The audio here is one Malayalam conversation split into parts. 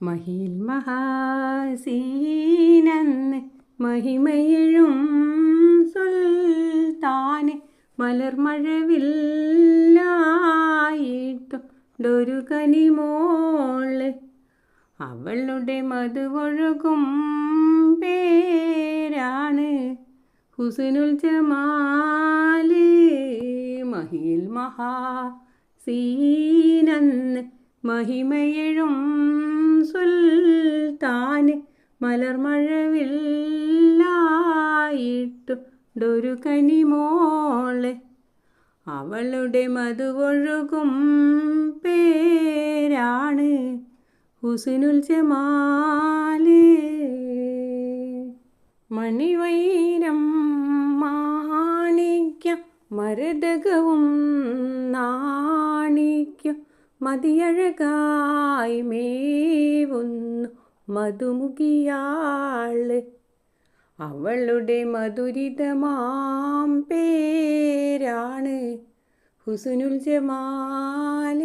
മഹിൽ മഹാസീനന്ന് മഹിമയിഴും സുൽത്താന് മലർമഴവില്ലായിട്ടുണ്ടൊരു കനിമോൾ അവളുടെ മധുവൊഴുകും പേരാണ് ഹുസനുൽ ജമാൽ. മഹിൽ മഹാ സീനന്ന് മഹിമയഴും സുൽത്താന് മലർമഴവില്ലായിട്ടുണ്ടൊരു കനിമോളെ. അവളുടെ മധുവൊഴുകും പേരാണ് ഹുസനുൽ ജമാൽ. മണിവൈരം മാണിക്ക മരതകവും നാണിക്യം മതിയഴകായി മേവുന്നു മധുമുഖിയാൾ അവളുടെ മധുരിതമാം പേരാണ് ഹുസുനുൽ ജമാൽ.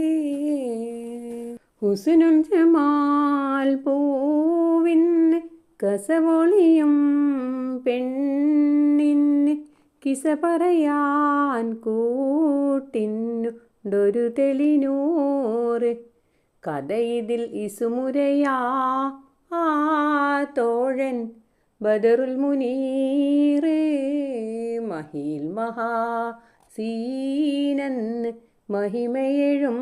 ഹുസനുൽ ജമാൽ പൂവിന് കസവൊളിയും പെണ്ണിന് കിസ പറയാൻ കൂട്ടിന്നുണ്ടൊരു തെളിനൂറ്. കഥ ഇതിൽ ഇസുമുരയാ ആ തോഴൻ ബദറുൽ മുനീറ് മഹിൽ മഹാ സീനന്ന് മഹിമയഴും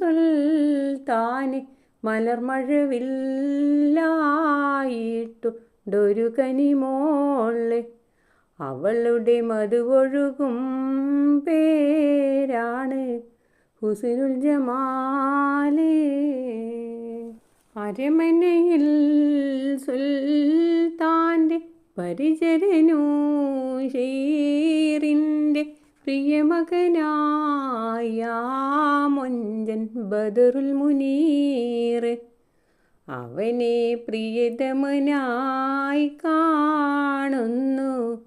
സുൽത്താന് മലർമഴവില്ലായിട്ടുണ്ടൊരു കനിമോൾ. അവളുടെ മതുവൊഴുകും പേരാണ് ഹുസനുൽ ജമാൽ അരമനയിൽ സുൽത്താന്റെ പരിചരനൂഷീറിന്റെ പ്രിയമകനായ മൊഞ്ചൻ ബദറുൽ മുനീർ. അവനെ പ്രിയതമനായി കാണുന്നു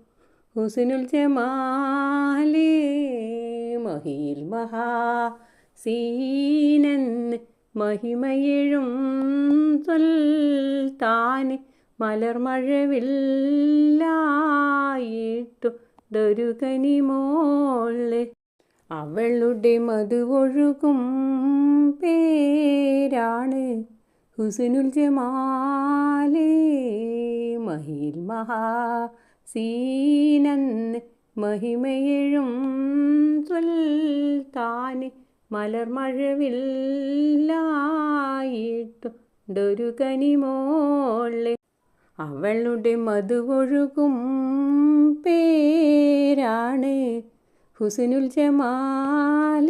ഹുസനുൽ ജമാലേ മഹിൽ മഹാ സീനന്ന് മഹിമയഴും മലർമഴവില്ലായിട്ടു ദരുകനി മോൾ. അവളുടെ മതുവൊഴുകും പേരാണ് ഹുസനുൽ ജമാലേ. മഹിൽ മഹാ സീനന്ന് മഹിമയഴും സുൽത്താന് മലർമഴവില്ലായിട്ടുണ്ടൊരു കനിമോളെ അവളുടെ മധുവൊഴുകും പേരാണ് ഹുസനുൽ ജമാൽ.